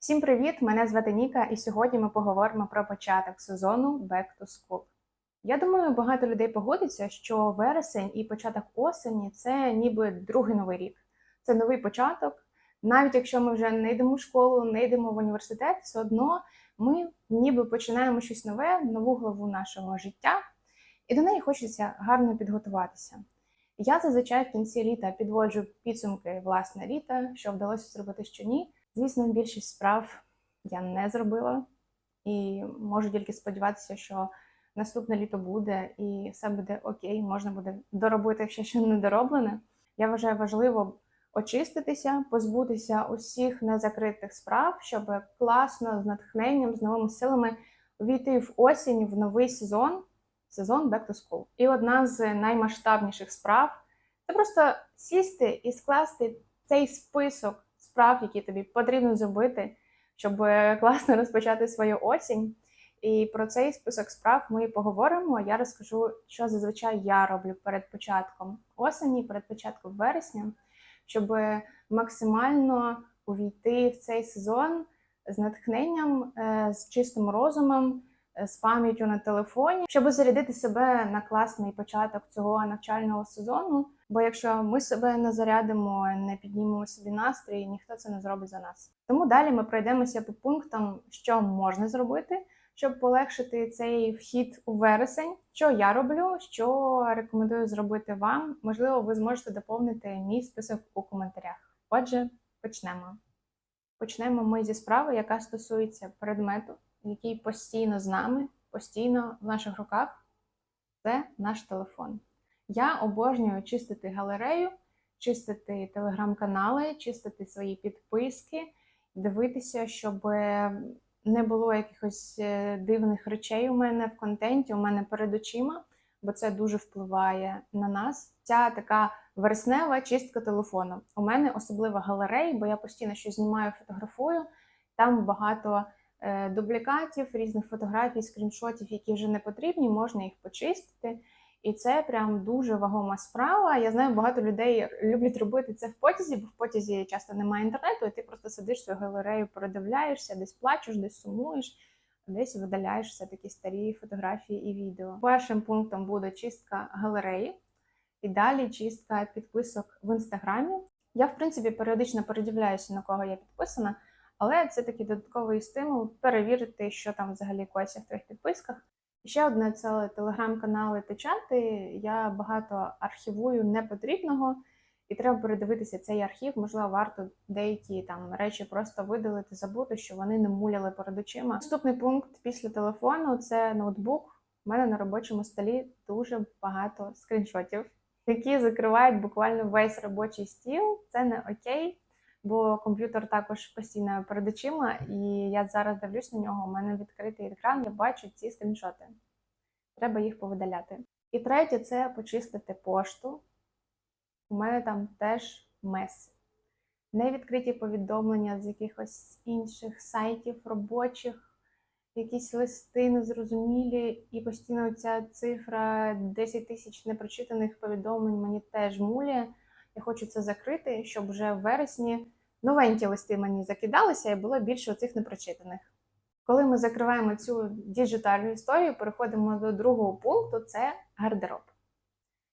Всім привіт! Мене звати Ніка, і сьогодні ми поговоримо про початок сезону Back to School. Я думаю, багато людей погодиться, що вересень і початок осені це ніби другий новий рік. Це новий початок. Навіть якщо ми вже не йдемо в школу, не йдемо в університет, все одно ми ніби починаємо щось нове, нову главу нашого життя, і до неї хочеться гарно підготуватися. Я зазвичай в кінці літа підводжу підсумки власне літа, що вдалося зробити, що ні. Звісно, більшість справ я не зробила і можу тільки сподіватися, що наступне літо буде і все буде окей, можна буде доробити ще що не дороблене. Я вважаю важливо очиститися, позбутися усіх незакритих справ, щоб класно з натхненням, з новими силами увійти в осінь в новий сезон, сезон Back to School. І одна з наймасштабніших справ це просто сісти і скласти цей список справ, які тобі потрібно зробити, щоб е, класно розпочати свою осінь. І про цей список справ ми поговоримо. Я розкажу, що зазвичай я роблю перед початком осені, перед початком вересня, щоб максимально увійти в цей сезон з натхненням, е, з чистим розумом, е, з пам'яттю на телефоні, щоб зарядити себе на класний початок цього навчального сезону. Бо якщо ми себе не зарядимо, не піднімемо собі настрій, ніхто це не зробить за нас. Тому далі ми пройдемося по пунктам, що можна зробити, щоб полегшити цей вхід у вересень. Що я роблю, що рекомендую зробити вам. Можливо, ви зможете доповнити мій список у коментарях. Отже, почнемо. Почнемо ми зі справи, яка стосується предмету, який постійно з нами, постійно в наших руках. Це наш телефон. Я обожнюю чистити галерею, чистити телеграм-канали, чистити свої підписки, дивитися, щоб не було якихось е, дивних речей у мене в контенті, у мене перед очима, бо це дуже впливає на нас. Ця така вереснева чистка телефону. У мене особлива галерея, бо я постійно щось знімаю, фотографую. Там багато е, дублікатів, різних фотографій, скріншотів, які вже не потрібні, можна їх почистити. І це прям дуже вагома справа. Я знаю, багато людей люблять робити це в потязі, бо в потязі часто немає інтернету, і ти просто сидиш свою галерею, передивляєшся, десь плачеш, десь сумуєш, десь видаляєш все такі старі фотографії і відео. Першим пунктом буде чистка галереї, і далі чистка підписок в інстаграмі. Я, в принципі, періодично передивляюся, на кого я підписана, але це такий додатковий стимул перевірити, що там взагалі коїться в твоїх підписках. Ще одне це телеграм-канали та чати. Я багато архівую непотрібного, і треба передивитися цей архів. Можливо, варто деякі там речі просто видалити, забути, що вони не муляли перед очима. Наступний пункт після телефону це ноутбук. У мене на робочому столі дуже багато скріншотів, які закривають буквально весь робочий стіл. Це не окей. Бо комп'ютер також постійно перед очима, і я зараз дивлюсь на нього. У мене відкритий екран, я бачу ці скріншоти. Треба їх повидаляти. І третє це почистити пошту. У мене там теж мес. Невідкриті повідомлення з якихось інших сайтів робочих, якісь листи незрозумілі, і постійно ця цифра 10 тисяч непрочитаних повідомлень мені теж муляє. Я хочу це закрити, щоб вже в вересні новенькі листи мені закидалися і було більше оцих непрочитаних. Коли ми закриваємо цю діджитальну історію, переходимо до другого пункту це гардероб.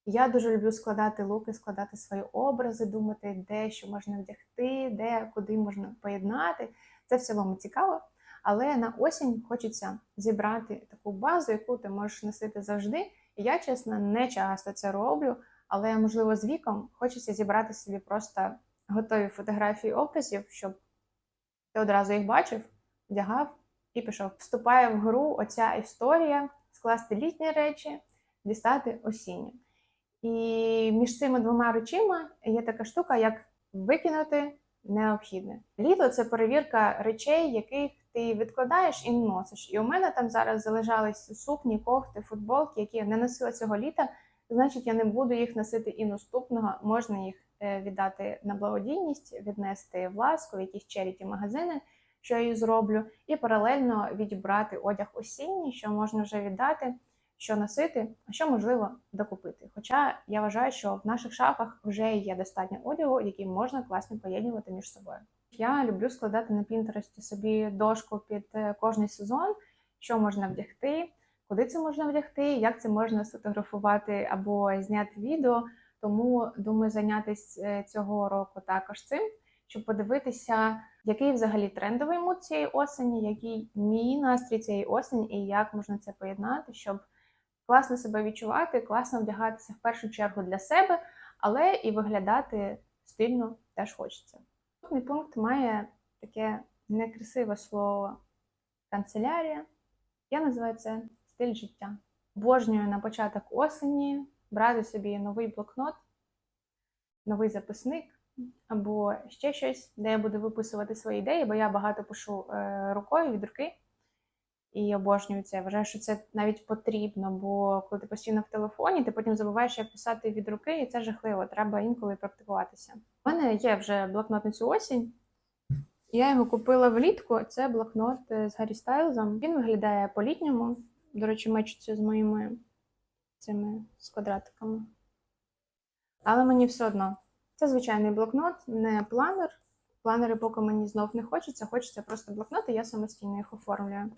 Я дуже люблю складати луки, складати свої образи, думати, де що можна вдягти, де куди можна поєднати. Це в цілому цікаво. Але на осінь хочеться зібрати таку базу, яку ти можеш носити завжди. І я, чесно, не часто це роблю, але, можливо, з віком хочеться зібрати собі просто готові фотографії образів, щоб ти одразу їх бачив, вдягав і пішов. Вступає в гру оця історія скласти літні речі, дістати осінні. І між цими двома речима є така штука, як викинути необхідне. Літо це перевірка речей, яких ти відкладаєш і не носиш. І у мене там зараз залишались сукні, кофти, футболки, які я не носила цього літа. Значить, я не буду їх носити і наступного. Можна їх віддати на благодійність, віднести в ласку, в якісь черіті магазини, що я її зроблю, і паралельно відібрати одяг осінній, що можна вже віддати, що носити, а що можливо докупити. Хоча я вважаю, що в наших шафах вже є достатньо одягу, який можна класно поєднувати між собою. Я люблю складати на Пінтересті собі дошку під е, кожний сезон, що можна вдягти, куди це можна вдягти, як це можна сфотографувати або зняти відео. Тому думаю зайнятися е, цього року також цим, щоб подивитися, який взагалі трендовий мут цієї осені, який мій настрій цієї осені, і як можна це поєднати, щоб класно себе відчувати, класно вдягатися в першу чергу для себе, але і виглядати стильно теж хочеться. Наступний пункт має таке некрасиве слово канцелярія. Я називаю це стиль життя. Обожнюю на початок осені брати собі новий блокнот, новий записник або ще щось, де я буду виписувати свої ідеї, бо я багато пишу е, рукою від руки і обожнюю це. Вважаю, що це навіть потрібно, бо коли ти постійно в телефоні, ти потім забуваєш, як писати від руки, і це жахливо. Треба інколи практикуватися. У мене є вже блокнот на цю осінь. Я його купила влітку. Це блокнот е, з Гаррі Стайлзом. Він виглядає по-літньому. До речі, мечиться з моїми цими з квадратиками. Але мені все одно. Це звичайний блокнот, не планер. Планери поки мені знов не хочеться, хочеться просто блокнот, і я самостійно їх оформлюю.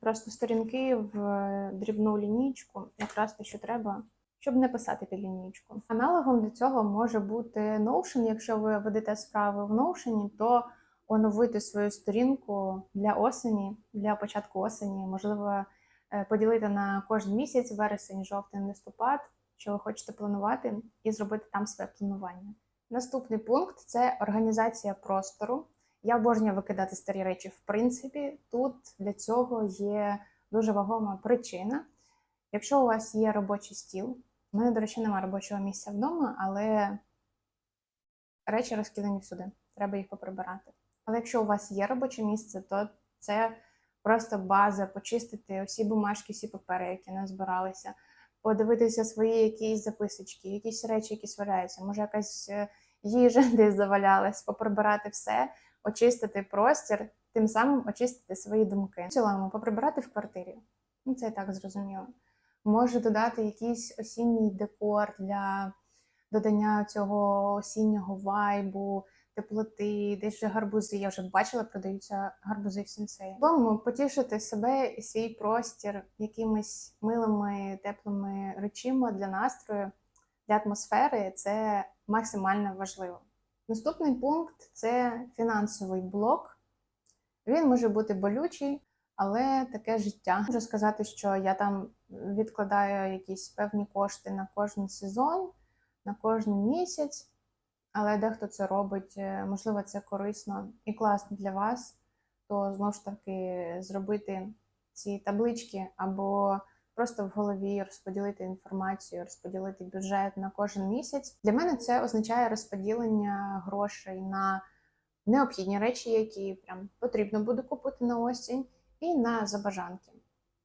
Просто сторінки в е, дрібну лінійку, якраз те, що треба, щоб не писати під лінійку. Аналогом для цього може бути Notion. Якщо ви ведете справи в Notion, то оновити свою сторінку для осені, для початку осені, можливо, е, поділити на кожен місяць, вересень, жовтень, листопад, що ви хочете планувати, і зробити там своє планування. Наступний пункт це організація простору. Я обожнюю викидати старі речі. В принципі, тут для цього є дуже вагома причина. Якщо у вас є робочий стіл, у мене, до речі, немає робочого місця вдома, але речі розкидані всюди, треба їх поприбирати. Але якщо у вас є робоче місце, то це просто база почистити всі бумажки, всі папери, які назбиралися, подивитися свої якісь записочки, якісь речі, які сваляються, може якась е, їжа десь завалялась, поприбирати все, очистити простір, тим самим очистити свої думки. В цілому, поприбирати в квартирі. Ну, це і так зрозуміло. Може додати якийсь осінній декор для додання цього осіннього вайбу, теплоти, десь вже гарбузи. Я вже бачила, продаються гарбузи в сенсеї. Тому потішити себе і свій простір якимись милими, теплими речима для настрою, для атмосфери це максимально важливо. Наступний пункт це фінансовий блок. Він може бути болючий, але таке життя. Можу сказати, що я там відкладаю якісь певні кошти на кожен сезон, на кожен місяць, але дехто це робить, е, можливо, це корисно і класно для вас, то знову ж таки зробити ці таблички або просто в голові розподілити інформацію, розподілити бюджет на кожен місяць. Для мене це означає розподілення грошей на необхідні речі, які прям потрібно буде купити на осінь, і на забажанки,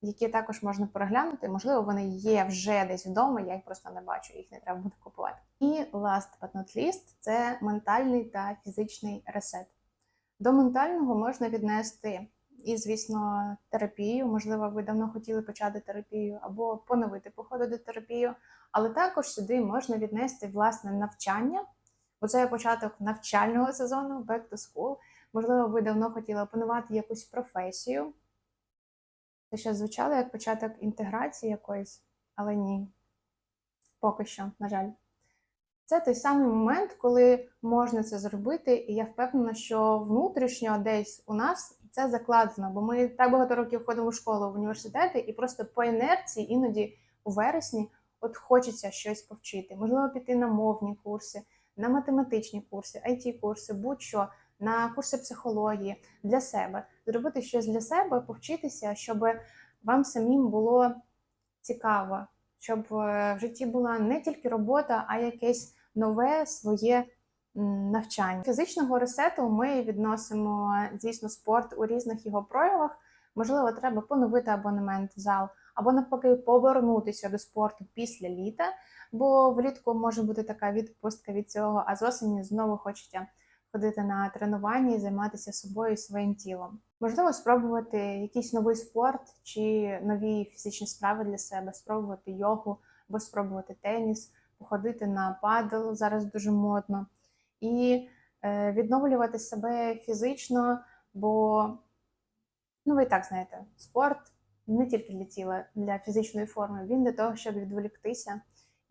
які також можна переглянути. Можливо, вони є вже десь вдома, я їх просто не бачу, їх не треба буде купувати. І last but not least – це ментальний та фізичний ресет. До ментального можна віднести і, звісно, терапію. Можливо, ви давно хотіли почати терапію або поновити походити терапію, але також сюди можна віднести власне навчання. Бо це початок навчального сезону Back to School. Можливо, ви давно хотіли опанувати якусь професію. Це ще звучало як початок інтеграції якоїсь, але ні. Поки що, на жаль. Це той самий момент, коли можна це зробити, і я впевнена, що внутрішньо десь у нас це закладено, бо ми так багато років ходимо в школу, в університети, і просто по інерції іноді у вересні от хочеться щось повчити. Можливо, піти на мовні курси, на математичні курси, it курси будь-що, на курси психології для себе, зробити щось для себе, повчитися, щоб вам самим було цікаво, щоб е, в житті була не тільки робота, а якесь нове своє навчання. Фізичного ресету ми відносимо, звісно, спорт у різних його проявах. Можливо, треба поновити абонемент в зал, або навпаки повернутися до спорту після літа, бо влітку може бути така відпустка від цього, а з осені знову хочеться ходити на тренування і займатися собою і своїм тілом. Можливо, спробувати якийсь новий спорт чи нові фізичні справи для себе, спробувати йогу або спробувати теніс, походити на падл, зараз дуже модно. І е, відновлювати себе фізично, бо, ну ви і так знаєте, спорт не тільки для тіла, для фізичної форми, він для того, щоб відволіктися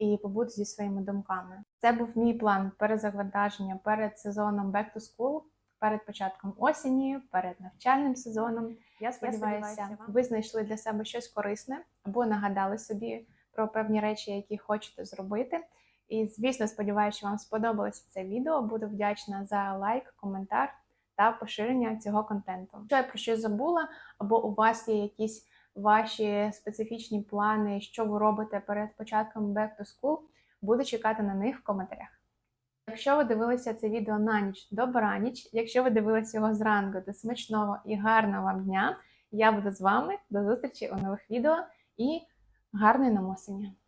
і побути зі своїми думками. Це був мій план перезавантаження перед сезоном Back to School, перед початком осені, перед навчальним сезоном. Я сподіваюся, сподіваюся, ви знайшли для себе щось корисне або нагадали собі про певні речі, які хочете зробити. І, звісно, сподіваюся, що вам сподобалося це відео. Буду вдячна за лайк, коментар та поширення цього контенту. Якщо я про щось забула, або у вас є якісь ваші специфічні плани, що ви робите перед початком Back to School, буду чекати на них в коментарях. Якщо ви дивилися це відео на ніч, добраніч. Якщо ви дивилися його зранку, то смачного і гарного вам дня. Я буду з вами. До зустрічі у нових відео і гарної нам осені!